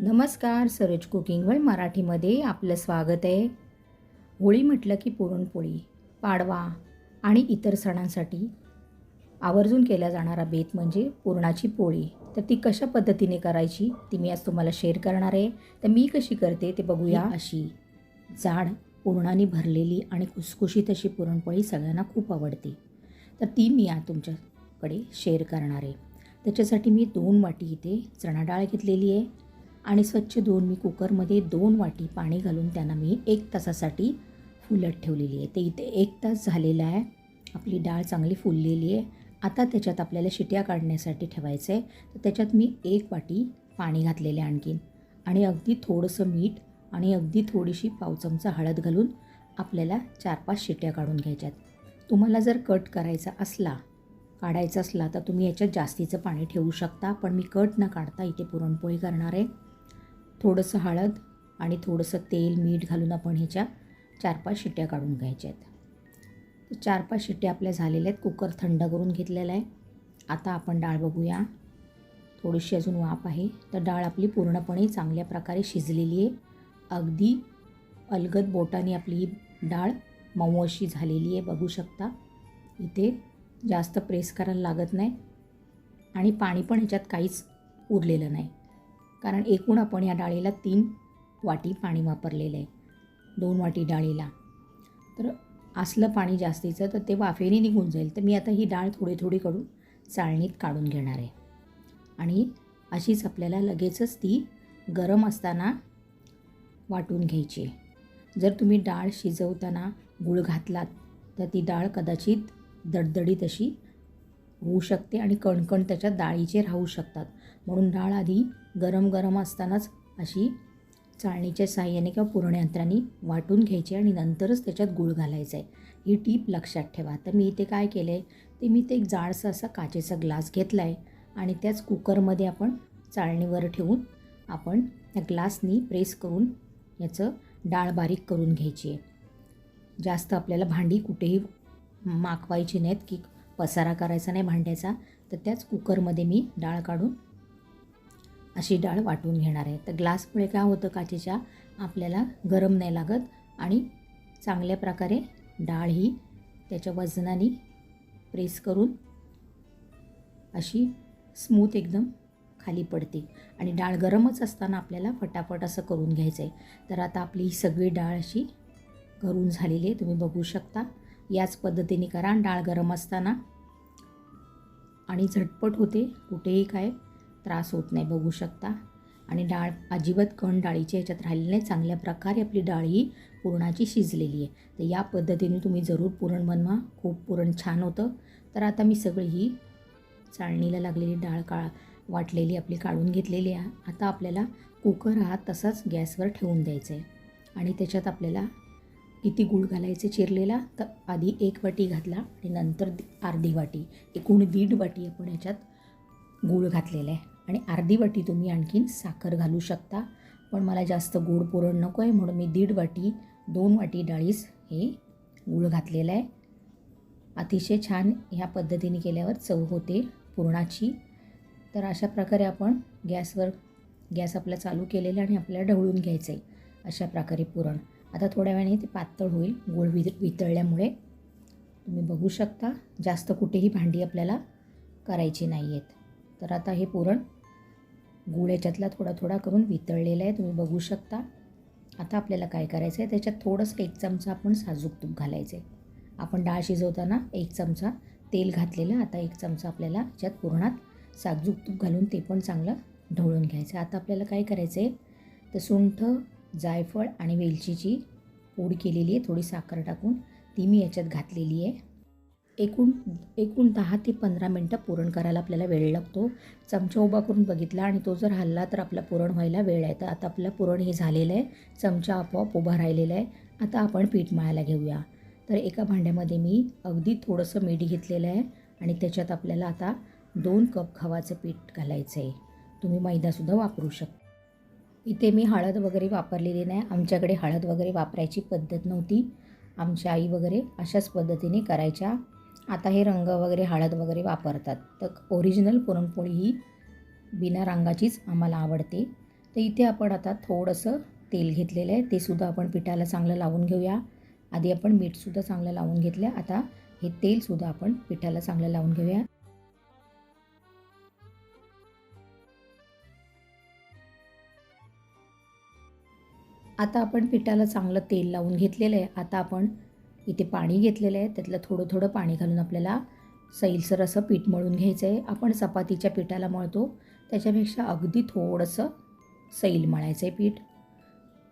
नमस्कार Saroj cooking world मराठीमध्ये आपलं स्वागत आहे. होळी म्हटलं की पुरणपोळी पाडवा आणि इतर सणांसाठी आवर्जून केला जाणारा बेत म्हणजे पुरणाची पोळी. तर ती कशा पद्धतीने करायची ती मी आज तुम्हाला शेअर करणार आहे. तर मी कशी करते ते बघूया. अशी जाड पुरणाने भरलेली आणि खुसखुशीत अशी पुरणपोळी सगळ्यांना खूप आवडते. तर ती मी आज तुमच्याकडे शेअर करणार आहे. त्याच्यासाठी मी दोन वाटी इथे चणा डाळ घेतलेली आहे. आणि स्वच्छ धुवून मी कुकरमध्ये दोन वाटी पाणी घालून त्यांना मी एक तासासाठी फुलत ठेवलेली आहे. ते इथे एक तास झालेला आहे. आपली डाळ चांगली फुललेली आहे. आता त्याच्यात आपल्याला शिट्या काढण्यासाठी ठेवायचं आहे. तर त्याच्यात मी एक वाटी पाणी घातलेले आणखीन. आणि अगदी थोडंसं मीठ आणि अगदी थोडीशी पाव चमचा हळद घालून आपल्याला चार पाच शिट्या काढून घ्यायच्यात. तुम्हाला जर कट करायचा असला काढायचा असला तर तुम्ही याच्यात जास्तीचं पाणी ठेवू शकता. पण मी कट न काढता इथे पुरणपोळी करणार आहे. थोडंसं हळद आणि थोडंसं तेल मीठ घालून आपण ह्याच्या चार पाच शिट्ट्या काढून घ्यायच्या आहेत. तर चार पाच शिट्ट्या आपल्या झालेल्या आहेत. कुकर थंड करून घेतलेला आहे. आता आपण डाळ बघूया. थोडीशी अजून वाफ आहे. तर डाळ आपली पूर्णपणे चांगल्या प्रकारे शिजलेली आहे. अगदी अलगद बोटाने आपली डाळ मऊ अशी झालेली आहे. बघू शकता. इथे जास्त प्रेस करायला लागत नाही. आणि पाणी पण ह्याच्यात काहीच उरलेलं नाही. कारण एकूण आपण या डाळीला तीन वाटी पाणी वापरलेलं आहे. दोन वाटी डाळीला. तर असलं पाणी जास्तीचं तर ते वाफेने निघून जाईल. तर मी आता ही डाळ थोडी थोडी करून चाळणीत काढून घेणार आहे. आणि अशीच आपल्याला लगेचच ती गरम असताना वाटून घ्यायची आहे. जर तुम्ही डाळ शिजवताना गूळ घातलात तर ती डाळ कदाचित दडदडीत अशी होऊ शकते आणि कणकण त्याच्यात डाळीचे राहू शकतात. म्हणून डाळ आधी गरम गरम असतानाच अशी चाळणीच्या साह्याने किंवा पुरणयंत्राने वाटून घ्यायची आणि नंतरच त्याच्यात गूळ घालायचं आहे ही टीप लक्षात ठेवा. तर मी इथे काय केलं आहे ते मी ते एक जाडसा असा काचेचा ग्लास घेतला आहे आणि त्याच कुकरमध्ये आपण चाळणीवर ठेवून आपण त्या ग्लासनी प्रेस करून याचं डाळ बारीक करून घ्यायची आहे जास्त आपल्याला भांडी कुठेही माखवायची नाहीत की पसारा करायचा नाही भांड्याचा. तर त्याच कुकरमध्ये मी डाळ काढून अशी डाळ वाटून घेणार आहे. तर ग्लासमुळे काय होतं काचेच्या आपल्याला गरम नाही लागत आणि चांगल्या प्रकारे डाळ ही त्याच्या वजनाने प्रेस करून अशी स्मूथ एकदम खाली पडते. आणि डाळ गरमच असताना आपल्याला फटाफट असं करून घ्यायचं आहे. तर आता आपली ही सगळी डाळ अशी करून झालेली आहे. तुम्ही बघू शकता. याच पद्धतीने करा. डाळ गरम असताना आणि झटपट होते. कुठेही काय त्रास होत नाही बघू शकता. आणि डाळ अजिबात कण डाळीच्या ह्याच्यात राहिलेली नाही. चांगल्या प्रकारे आपली डाळ ही पुरणाची शिजलेली आहे. तर या पद्धतीने तुम्ही जरूर पुरण बनवा. खूप पुरण छान होतं. तर आता मी सगळी ही चाळणीला लागलेली डाळ काळ वाटलेली आपली काढून घेतलेली आहे. आता आपल्याला कुकर हा तसाच गॅसवर ठेवून द्यायचा आहे. आणि त्याच्यात आपल्याला किती गूळ घालायचे चिरलेला तर आधी एक वाटी घातला आणि नंतर अर्धी वाटी एकूण दीड वाटी आपण ह्याच्यात गूळ घातलेला आहे. आणि अर्धी वाटी तुम्ही आणखीन साखर घालू शकता. पण मला जास्त गोड पुरण नको आहे म्हणून मी दीड वाटी दोन वाटी डाळीस हे गूळ घातलेलं आहे. अतिशय छान ह्या पद्धतीने केल्यावर चव होते पुरणाची. तर अशा प्रकारे आपण गॅसवर गॅस आपला चालू केलेला आणि आपल्याला ढवळून घ्यायचं आहे अशा प्रकारे पुरण. आता थोड्या वेळाने ते पातळ होईल गोळ वित वितळल्यामुळे. तुम्ही बघू शकता जास्त कुठेही भांडी आपल्याला करायची नाही आहेत तर आता हे पुरण गूळ याच्यातला थोडा थोडा करून वितळलेला आहे तुम्ही बघू शकता. आता आपल्याला काय करायचं आहे त्याच्यात थोडंसं एक चमचा आपण साजूक तूप घालायचं आहे आपण डाळ शिजवताना एक चमचा तेल घातलेलं आता एक चमचा आपल्याला याच्यात पुरणात साजूक तूप घालून ते पण चांगलं ढवळून घ्यायचं. आता आपल्याला काय करायचं आहे तर सुंठ जायफळ आणि वेलचीची पूड केलेली आहे थोडी साखर टाकून. ती मी याच्यात घातलेली आहे. एकूण एकूण दहा ते पंधरा मिनटं पुरण करायला आपल्याला वेळ लागतो. चमचा उभा करून बघितला आणि तो जर हल्ला तर आपला पुरण व्हायला वेळ आहे. तर आता आपलं पुरण हे झालेलं आहे. चमचा आपोआप उभा राहिलेला आहे. आता आपण पीठ मळायला घेऊया. तर एका भांड्यामध्ये मी अगदी थोडंसं मीठ घेतलेलं आहे आणि त्याच्यात आपल्याला आता दोन कप खवाचं पीठ घालायचं आहे. तुम्ही मैदासुद्धा वापरू शकता इथे मी हळद वगैरे वापरलेली नाही. आमच्याकडे हळद वगैरे वापरायची पद्धत नव्हती. आमच्या आई वगैरे अशाच पद्धतीने करायच्या. आता हे रंग वगैरे हळद वगैरे वापरतात. तर ओरिजिनल पुरणपोळी ही बिना रंगाचीच आम्हाला आवडते. तर इथे आपण आता थोडंसं तेल घेतलेलं आहे. ते सुद्धा आपण पिठाला चांगलं लावून घेऊया. आधी आपण मीठसुद्धा चांगलं लावून घेतलं आता हे तेलसुद्धा आपण पिठाला चांगलं लावून घेऊया. आता आपण पिठाला चांगलं तेल लावून घेतलेलं आहे. आता आपण इथे पाणी घेतलेलं आहे. त्यातलं थोडं थोडं पाणी घालून आपल्याला सैलसर असं पीठ मळून घ्यायचं आहे आपण चपातीच्या पिठाला मळतो. त्याच्यापेक्षा अगदी थोडंसं सैल मळायचं आहे पीठ.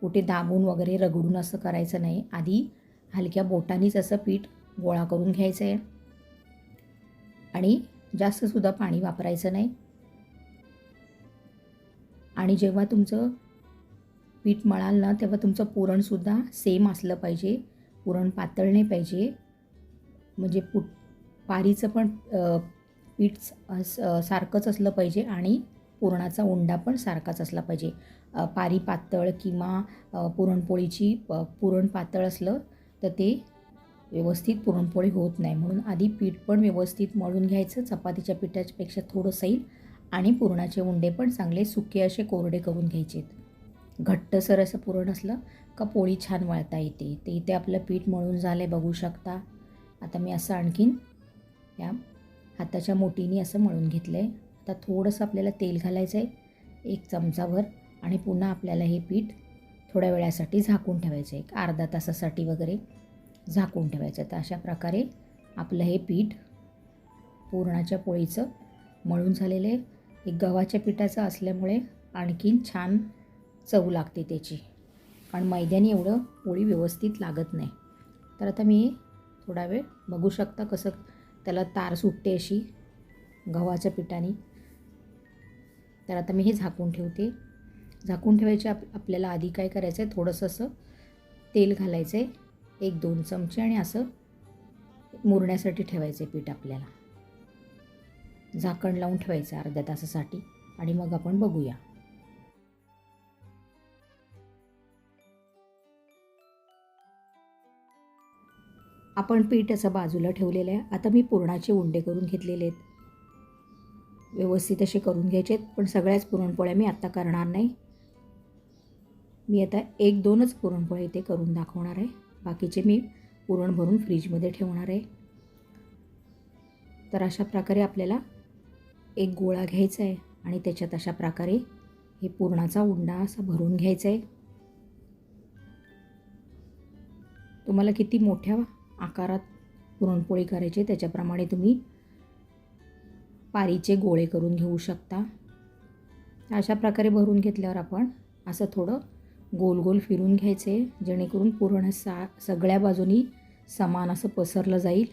कुठे दाबून वगैरे रगडून असं करायचं नाही. आधी हलक्या बोटानीच असं पीठ गोळा करून घ्यायचं आहे आणि जास्तसुद्धा पाणी वापरायचं नाही. आणि जेव्हा तुमचं पीठ मळाल ना तेव्हा तुमचं पुरणसुद्धा सेम असलं पाहिजे. पुरण पातळ नाही पाहिजे. म्हणजे पुट पारीचं पण पीठ सारखंच असलं पाहिजे आणि पुरणाचा उंडा पण सारखाच असला पाहिजे. पारी पातळ किंवा पुरणपोळीची प पुरण पातळ असलं तर ते व्यवस्थित पुरणपोळी होत नाही. म्हणून आधी पीठ पण व्यवस्थित मळून घ्यायचं. चपातीच्या पिठाच्यापेक्षा थोडं सैल आणि पुरणाचे उंडे पण चांगले सुके असे कोरडे करून घ्यायचे घट्टसर असं पुरण असलं का पोळी छान वळता येते? ते इथे आपलं पीठ मळून झालं आहे बघू शकता. आता मी असं आणखीन या हाताच्या मोठीने असं मळून घेतलं आहे आता थोडंसं आपल्याला तेल घालायचं आहे एक चमचाभर आणि पुन्हा आपल्याला हे पीठ थोड्या वेळासाठी झाकून ठेवायचं आहे एक अर्धा तासासाठी वगैरे झाकून ठेवायचं तर अशा प्रकारे आपलं हे पीठ पुरणाच्या पोळीचं मळून झालेलं आहे. एक गव्हाच्या पिठाचं असल्यामुळे आणखीन छान चव लागते त्याची. पण मैद्याने एवढं पोळी व्यवस्थित लागत नाही. तर आता मी थोडा वेळ बघू शकता कसं त्याला तार सुटते अशी गव्हाच्या पिठाने. तर आता मी हे झाकून ठेवते. झाकून ठेवायचे आप आपल्याला आधी काय करायचं आहे थोडंसं असं तेल घालायचं आहे एक दोन चमचे आणि असं मुरण्यासाठी ठेवायचं आहे पीठ आपल्याला. झाकण लावून ठेवायचं अर्ध्या तासासाठी आणि मग आपण बघूया. आपण पीठ असं बाजूला ठेवलेलं आहे. आता मी पुरणाचे उंडे करून घेतलेले आहेत. व्यवस्थित असे करून घ्यायचे आहेत पण सगळ्याच पुरणपोळ्या मी आत्ता करणार नाही. मी आता एक दोनच पुरणपोळ्या इथे करून दाखवणार आहे. बाकीचे मी पुरण भरून फ्रीजमध्ये ठेवणार आहे. तर अशा प्रकारे आपल्याला एक गोळा घ्यायचा आहे आणि त्याच्यात अशा प्रकारे हे पुरणाचा उंडा असा भरून घ्यायचा आहे. तुम्हाला किती मोठ्या आकारात पुरणपोळी करायची त्याच्याप्रमाणे तुम्ही पारीचे गोळे करून घेऊ शकता. अशा प्रकारे भरून घेतल्यावर आपण असं थोडं गोल गोल फिरून घ्यायचे जेणेकरून पुरण सा सगळ्या बाजूनी समान असं पसरलं जाईल.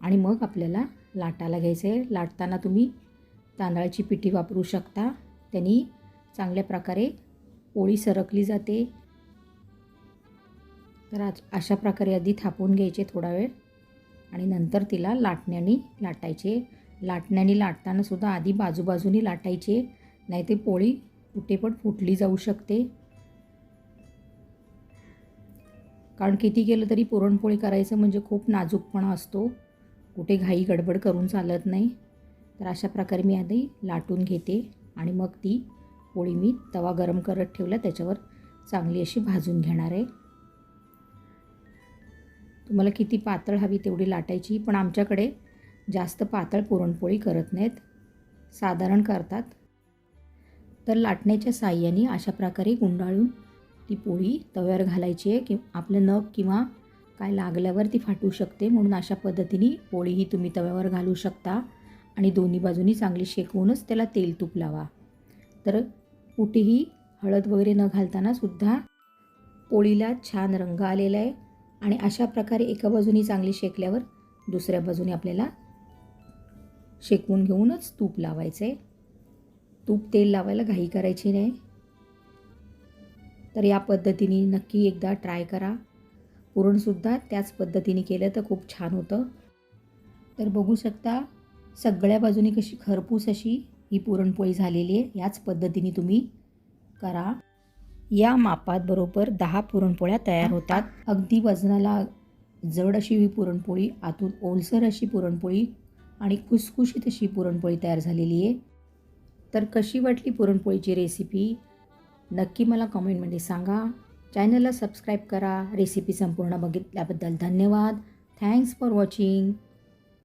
आणि मग आपल्याला लाटायला घ्यायचं. आहे लाटताना तुम्ही तांदळाची पिठी वापरू शकता. त्यांनी चांगल्या प्रकारे पोळी सरकली जाते. तर आज अशा प्रकारे आधी थापून घ्यायचे थोडा वेळ आणि नंतर तिला लाटण्याने लाटायचे. लाटण्याने लाटतानासुद्धा आधी बाजूबाजूनी लाटायचे नाही ते पोळी कुठे पण फुटली जाऊ शकते. कारण किती केलं तरी पुरणपोळी करायचं म्हणजे खूप नाजूकपणा असतो. कुठे घाई गडबड करून चालत नाही. तर अशा प्रकारे मी आधी लाटून घेते आणि मग ती पोळी मी तवा गरम करत ठेवला त्याच्यावर चांगली अशी भाजून घेणार आहे. तुम्हाला किती पातळ हवी तेवढी लाटायची पण आमच्याकडे जास्त पातळ पुरणपोळी करत नाहीत. साधारण करतात. तर लाटण्याच्या साह्याने अशा प्रकारे गुंडाळून ती पोळी तव्यावर घालायची आहे कि आपलं नख किंवा काय लागल्यावर ती फाटू शकते म्हणून अशा पद्धतीने पोळीही तुम्ही तव्यावर घालू शकता आणि दोन्ही बाजूनी चांगली शेकवूनच त्याला तेल तूप लावा. तर कुठेही हळद वगैरे न घालताना सुद्धा पोळीला छान रंग आलेला आहे. आणि अशा प्रकारे एका बाजूने चांगली शेकल्यावर दुसऱ्या बाजूने आपल्याला शेकवून घेऊनच तूप लावायचं आहे तूप तेल लावायला घाई करायची नाही. तर या पद्धतीने नक्की एकदा ट्राय करा. पुरणसुद्धा त्याच पद्धतीने केलं तर खूप छान होतं. तर बघू शकता सगळ्या बाजूने कशी खरपूस अशी ही पुरणपोळी झालेली आहे. याच पद्धतीने तुम्ही करा. या मापात बरोबर दहा पुरणपोळ्या तयार होतात. अगदी वजनाला जड अशी ही पुरणपोळी आतून ओलसर अशी पुरणपोळी आणि खुसखुशीत अशी पुरणपोळी तयार झालेली आहे. तर कशी वाटली पुरणपोळीची रेसिपी नक्की मला कमेंटमध्ये सांगा. चॅनलला सबस्क्राईब करा. रेसिपी संपूर्ण बघितल्याबद्दल धन्यवाद. Thanks for watching